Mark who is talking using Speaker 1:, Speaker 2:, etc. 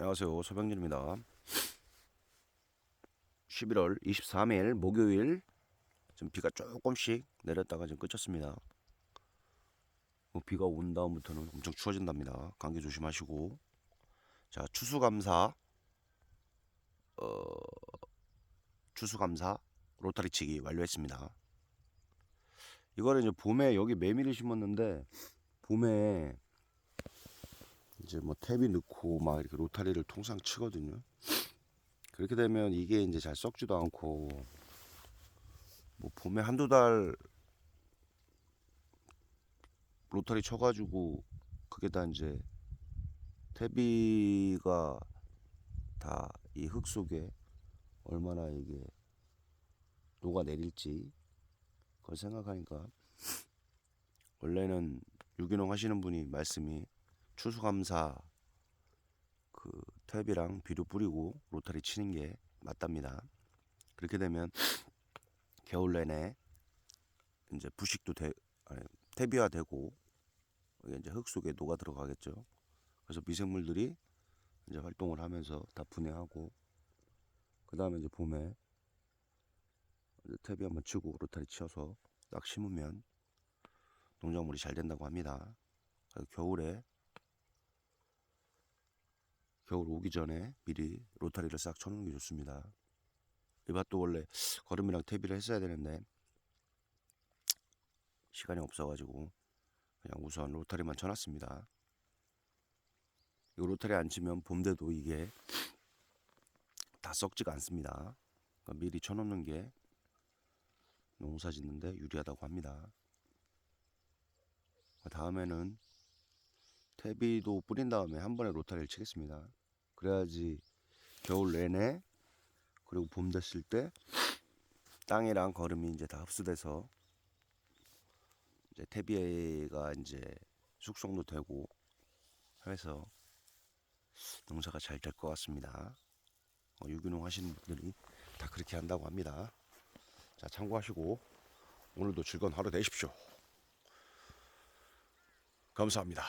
Speaker 1: 안녕하세요. 소병진입니다. 11월 23일 목요일 지금 비가 조금씩 내렸다가 지금 그쳤습니다. 뭐 비가 온 다음부터는 엄청 추워진답니다. 감기 조심하시고 자 추수감사 어 추수감사 로타리 치기 완료했습니다. 이거는 이제 봄에 여기 메밀을 심었는데 봄에 이제 뭐 탭이 넣고 막 이렇게 로타리를 통상 치거든요. 그렇게 되면 이게 이제 잘 썩지도 않고 뭐 봄에 한두 달 로타리 쳐가지고 그게 다 이제 태비가 다 이 흙 속에 얼마나 이게 녹아 내릴지 그걸 생각하니까 원래는 유기농 하시는 분이 말씀이 추수감사 그 탭이랑 비료 뿌리고 로타리 치는 게 맞답니다. 그렇게 되면 겨울 내내 이제 부식도 되, 아니, 퇴비화 되고 이제 흙 속에 녹아 들어가겠죠. 그래서 미생물들이 이제 활동을 하면서 다 분해하고 그 다음에 이제 봄에 이제 퇴비 한번 치고 로타리 치어서 딱 심으면 농작물이 잘 된다고 합니다. 겨울에 겨울 오기 전에 미리 로타리를 싹 쳐놓는 게 좋습니다. 이 밭도 원래 거름이랑 퇴비를 했어야 되는데 시간이 없어가지고 그냥 우선 로타리만 쳐놨습니다. 이 로타리 안 치면 봄 돼도 이게 다 썩지가 않습니다. 그러니까 미리 쳐놓는 게 농사 짓는데 유리하다고 합니다. 다음에는 퇴비도 뿌린 다음에 한 번에 로타리를 치겠습니다. 그래야지 겨울 내내 그리고 봄 됐을 때 땅이랑 거름이 이제 다 흡수돼서 이제 퇴비가 이제 숙성도 되고 해서 농사가 잘 될 것 같습니다. 어, 유기농 하시는 분들이 다 그렇게 한다고 합니다. 자 참고하시고 오늘도 즐거운 하루 되십시오. 감사합니다.